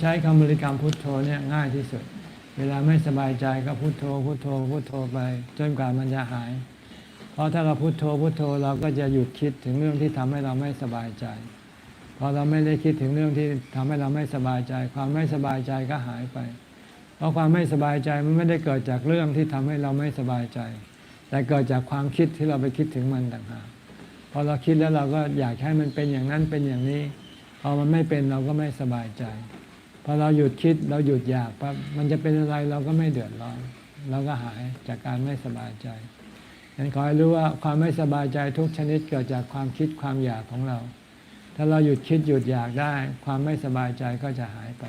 ใช้คำบริกรรมพุทโธเนี่ยง่ายที่สุด เวลาไม่สบายใจก็พุทโธพุทโธพุทโธไปจนกว่ามันจะหาย เพราะถ้าเราพุทโธพุทโธเราก็จะหยุดคิดถึงเรื่องที่ทำให้เราไม่สบายใจ พอเราไม่ได้คิดถึงเรื่องที่ทำให้เราไม่สบายใจ ความไม่สบายใจก็หายไป เพราะความไม่สบายใจมันไม่ได้เกิดจากเรื่องที่ทำให้เราไม่สบายใจ แต่เกิดจากความคิดที่เราไปคิดถึงมันต่างหากพอเราคิดแล้วเราก็อยากให้มันเป็นอย่างนั้นเป็นอย่างนี้พอมันไม่เป็นเราก็ไม่สบายใจ พอเราหยุดคิดเราหยุดอยากปั๊บมันจะเป็นอะไรเราก็ไม่เดือดร้อนเราก็หายจากการไม่สบายใจฉะนั้นขอให้รู้ว่าความไม่สบายใจทุกชนิดเกิดจากความคิดความอยากของเรา ถ้าเราหยุดคิดหยุดอยากได้ ความไม่สบายใจก็จะหายไป